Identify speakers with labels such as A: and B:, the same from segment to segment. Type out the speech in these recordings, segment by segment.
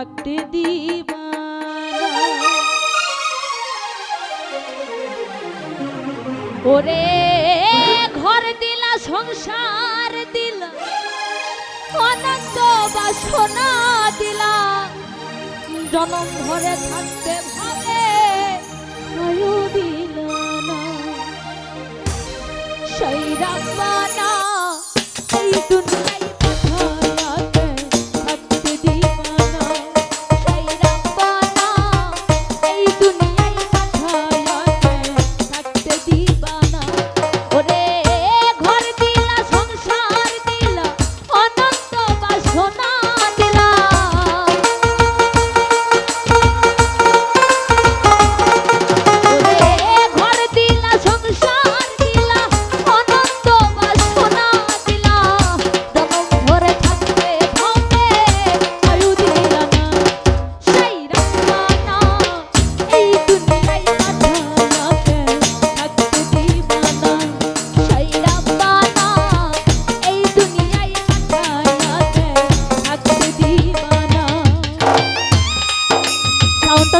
A: থাকতে দিবা ওরে, ঘর দিলা, সংসার দিলা, অনন্ত বাসনা দিলা। জনম ঘরে থাকতে ভাবে না। সেই রাব্বানা এই দুনিয়ায়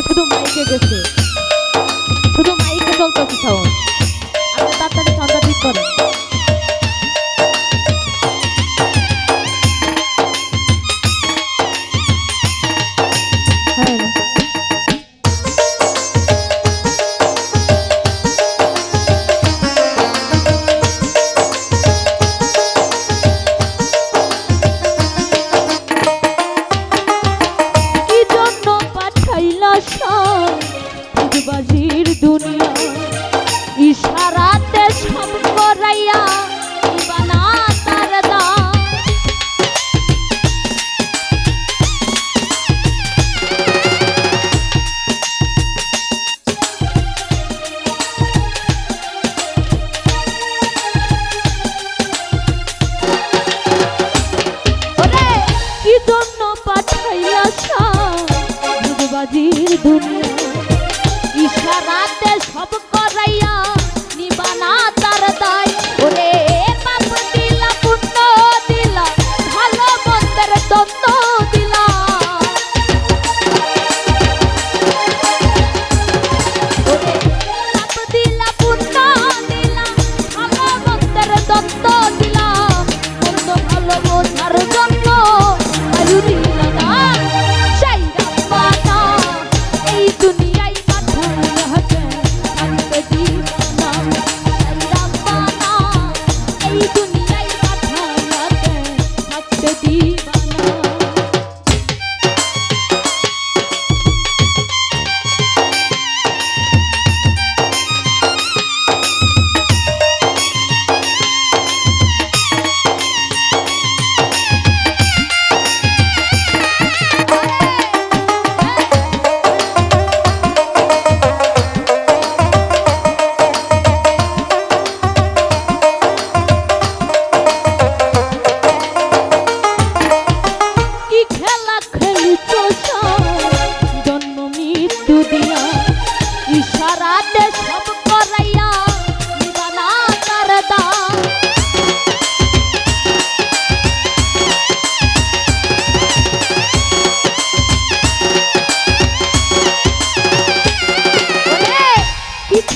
A: শুধু মাইকে গেছে। শুধু মাইকে চলতেছে সাউন্ড। আপনি তাড়াতাড়ি সাউন্ডটা ঠিক করেন। দুনিয়া। ইশারাতে সব করাইয়া নিবানা তার দায়।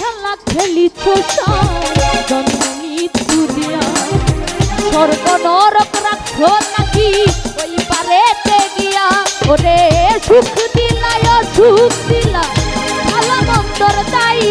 A: খেলা খেলিছ জন্ম মৃত্যু দিয়া স্বর্গ নরক রাখো নাকি? ওই পারেতে গিয়া। ওরে সুখ দিলা সুখ দিলা ভালো মন্দর দায়ী